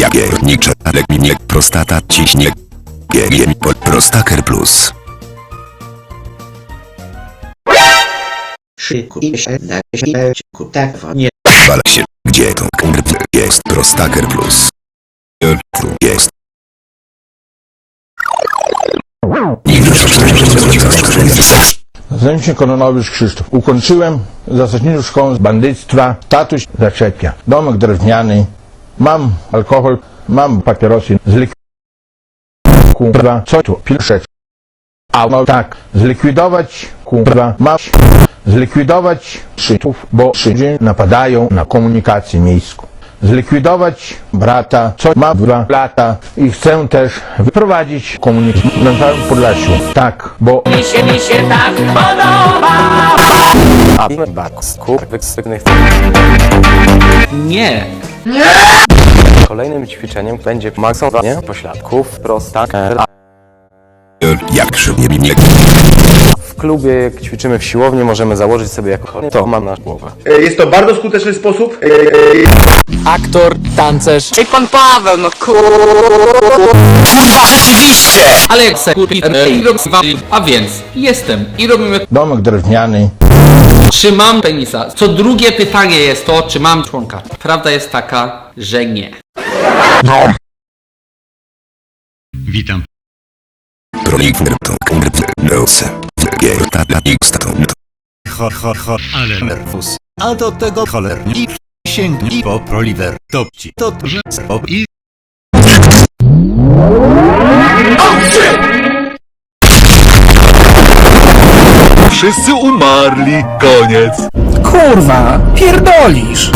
Ja pierniczę, ale mi nie prostata ciśnie. Jem pod Prostaker Plus. Szykuj się na śmierciku, tak nie Wal się, gdzie to jest Prostaker Plus. Tu jest. Nazywam się Kononowicz Krzysztof. Ukończyłem zasadniczą szkołę z bandyctwa. Tatuś zaczepia. Domek drewniany. Mam alkohol, mam papierosy z Kurwa, co tu? Pilszeć. A no tak, zlikwidować, kurwa, masz, zlikwidować szytów, bo szydzie napadają na komunikację miejską. Zlikwidować brata, co ma dwa lata i chcę też wyprowadzić komunikację na całym Podlasiu. Tak, bo mi się, mi się tak podoba. Wyksytnych. Nie. Kolejnym ćwiczeniem będzie maksowanie pośladków prosta. Jak szybnie mi nie W klubie, jak ćwiczymy w siłowni, możemy założyć sobie jako to mam na głowę. E, Jest to bardzo skuteczny sposób. e, e, Aktor, tancerz. Ej, pan Paweł, no kur... Kurwa, rzeczywiście! Ale jak se robię, a więc jestem i robimy, domek drewniany, czy mam penisa. Co drugie pytanie jest to, czy mam członka. Prawda jest taka, że nie. Witam. X to Ho, ho, ho, ale nerwus. A do tego cholerni sięgnij po proliver. Topci. To że i Wszyscy umarli. Koniec. Kurwa, pierdolisz!